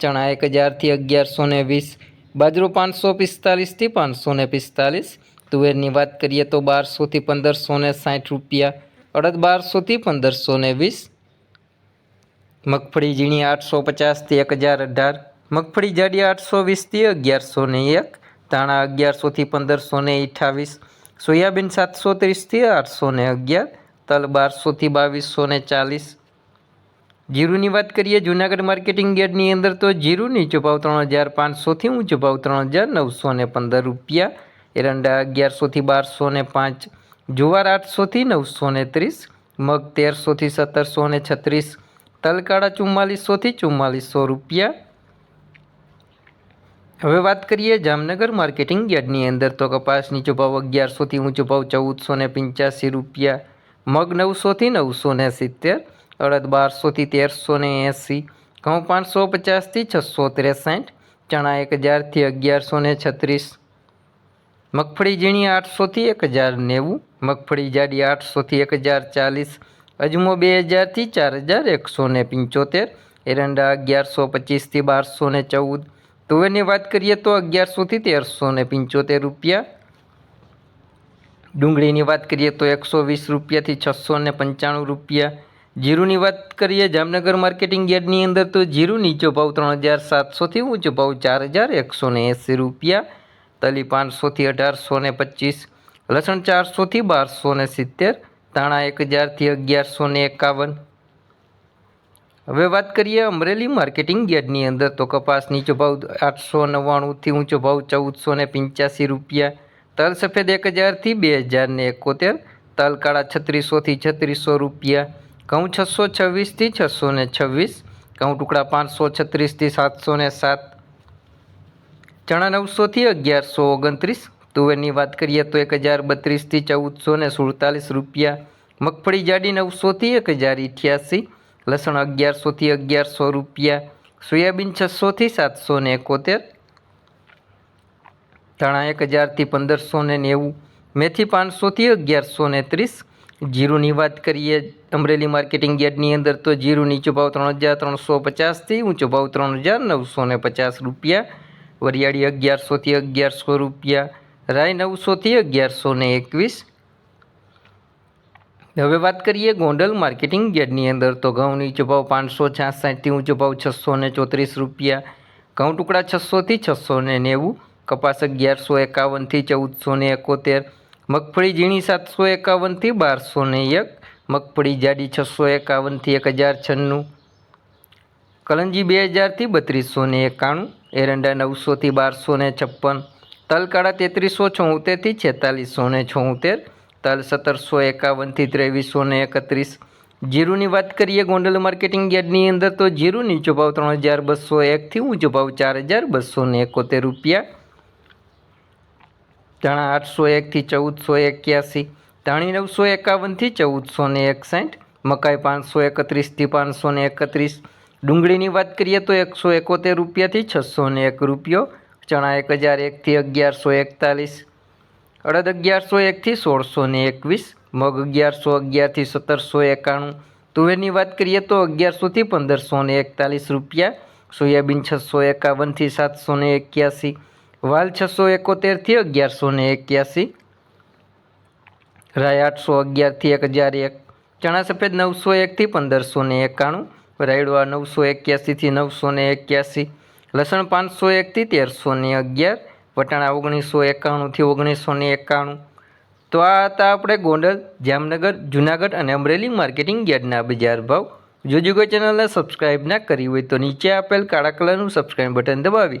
ચણા એક હજારથી અગિયારસો ને વીસ, બાજરો પાંચસો પિસ્તાલીસથી પાંચસો ને પિસ્તાલીસ, તુવેરની વાત કરીએ તો બારસોથી પંદરસો ને સાઠ રૂપિયા, અડદ બારસોથી પંદરસો ને વીસ, મગફળી ઝીણી આઠસો પચાસથી એક હજાર અઢાર, મગફળી જાડી આઠસો વીસથી અગિયારસો ને એક, ધાણા અગિયારસોથી પંદરસો ને અઠાવીસ, સોયાબીન સાતસો ત્રીસથી આઠસો ને અગિયાર, તલ બારસોથી બાવીસો ને ચાલીસ જીરુની વાત કરીએ, જૂનાગઢ માર્કેટિંગ યાર્ડની અંદર તો જીરું નીચો ત્રણ હજાર પાંચસોથી ઊંચો ભાવ ત્રણ હજાર નવસો ને પંદર રૂપિયા, એરંડા અગિયારસોથી બારસો ને પાંચ, જુવાર આઠસોથી નવસો ને ત્રીસ, મગ તેરસોથી સત્તરસો ને છત્રીસ, તલકાળા ચુમ્માલીસોથી ચુમ્માલીસો રૂપિયા. હવે વાત કરીએ જામનગર માર્કેટિંગ યાર્ડની અંદર તો કપાસ નીચો અગિયારસોથી ઊંચો ભાવ ચૌદસો ને પંચ્યાસી રૂપિયા, મગ નવસોથી નવસો ને સિત્તેર અડદ બારસોથી તેરસો ને એંસી, ઘઉં પાંચસો પચાસથી છસો ત્રેસઠ, ચણા એક હજારથી અગિયારસો ને છત્રીસ, મગફળી ઝીણી આઠસોથી એક હજાર નેવું, મગફળી જાડી આઠસોથી એક હજાર ચાલીસ, અજમો બે હજારથી ચાર હજાર એકસો ને પંચોતેર, એરંડા અગિયારસો પચીસથી બારસો ને ચૌદ, તુવેરની વાત કરીએ તો અગિયારસોથી તેરસો ને પંચોતેર રૂપિયા, ડુંગળીની વાત કરીએ તો એકસો વીસ રૂપિયાથી છસો ને પંચાણું રૂપિયા જીરુની વાત કરીએ, જામનગર માર્કેટિંગ યાર્ડની અંદર તો જીરું નીચો ભાવ ત્રણ હજાર સાતસોથી ઊંચો ભાવ ચાર હજાર એકસો ને એંસી રૂપિયા, તલી પાંચસોથી અઢારસો ને પચીસ, લસણ ચારસોથી બારસો ને સિત્તેર, ધાણા એક હજારથી અગિયારસો ને એકાવન. હવે વાત કરીએ અમરેલી માર્કેટિંગ યાર્ડની અંદર તો કપાસ નીચો ભાવ આઠસો નવ્વાણુંથી ઊંચો ભાવ ચૌદસો ને પંચ્યાસી રૂપિયા, તલ સફેદ એક હજારથી બે હજાર ને એકોતેર, તલ કાળા છત્રીસોથી છત્રીસો રૂપિયા ઘઉં છસો છવ્વીસથી છસો ને છવ્વીસ, ઘઉં ટુકડા પાંચસો છત્રીસથી સાતસો ને સાત, ચણા નવસોથી અગિયારસો ઓગણત્રીસ, તુવેરની વાત કરીએ તો એક હજાર બત્રીસથી ચૌદસો ને સુડતાલીસ રૂપિયા, મગફળી જાડી નવસોથી એક હજાર અઠ્યાસી લસણ અગિયારસોથી અગિયારસો રૂપિયા, સોયાબીન છસોથી સાતસો ને એકોતેર, ધાણા એક હજારથી પંદરસો ને નેવું, મેથી પાંચસોથી અગિયારસો ને ત્રીસ જીરુની વાત કરીએ, અમરેલી માર્કેટિંગ યાર્ડની અંદર તો જીરું નીચો ભાવ ત્રણ હજાર ત્રણસો પચાસથી ઊંચો ભાવ ત્રણ હજાર નવસો ને પચાસ રૂપિયા. વરિયાળી અગિયારસોથી અગિયારસો રૂપિયા. રાય નવસોથી અગિયારસો ને એકવીસ. હવે વાત કરીએ ગોંડલ માર્કેટિંગ યાર્ડની અંદર તો ઘઉં નીચો ભાવ પાંચસો છાસઠથી ઊંચો ભાવ છસો ને ચોત્રીસ રૂપિયા. ઘઉં ટુકડા છસોથી છસો ને નેવું. કપાસ અગિયારસો એકાવનથી ચૌદસો ને એકોતેર. મગફળી ઝીણી સાતસો એકાવનથી બારસો ને એક, મગફળી જાડી છસો એકાવનથી એક હજાર છન્નું, કલંજી બે હજારથી બત્રીસો ને એકાણું, એરંડા નવસોથી બારસો ને છપ્પન, તલકાળા તેત્રીસો છોતેરથી છેતાલીસો ને છોતેર, તલ સત્તરસો એકાવનથી ત્રેવીસો ને એકત્રીસ. જીરુની વાત કરીએ ગોંડલ માર્કેટિંગ યાર્ડની અંદર તો જીરું નીચો ભાવ ત્રણ હજાર બસો એકથી ઊંચો ભાવ ચાર હજાર બસો એકોતેર રૂપિયા ચણા આઠસો એકથી ચૌદસો એક્યાસી, ધાણી નવસો એકાવનથી ચૌદસો ને એકસાઠ, મકાઈ પાંચસો એકત્રીસથી પાંચસો ને એકત્રીસ, ડુંગળીની વાત કરીએ તો એકસો એકોતેર રૂપિયાથી છસો ને એક રૂપિયો, ચણા એક હજાર એકથી અગિયારસો એકતાલીસ, અડદ અગિયારસો એકથી સોળસો ને એકવીસ, મગ અગિયારસો અગિયારથી સત્તરસો એકાણું, તુવેરની વાત કરીએ તો અગિયારસોથી પંદરસો ને એકતાલીસ રૂપિયા, સોયાબીન છસો એકાવનથી સાતસો ને એક્યાસી વાલ છસો એકોતેરથી અગિયારસો ને એક્યાસી. રાય આઠસો અગિયારથી એક હજાર એક. ચણા સફેદ નવસો એકથી પંદરસો ને એકાણું. રાયડવા નવસો એક્યાસીથી નવસો ને એક્યાસી. લસણ પાંચસો એકથી તેરસો ને અગિયાર. વટાણા ઓગણીસો એકાણુંથી ઓગણીસો ને એકાણું. તો આ હતા આપણે ગોંડલ, જામનગર, જુનાગઢ અને અમરેલી માર્કેટિંગ યાર્ડના બજાર ભાવ. જો જુગો ચેનલને સબસ્ક્રાઇબ ના કરી હોય તો નીચે આપેલ કાળા કલરનું સબસ્ક્રાઇબ બટન દબાવી.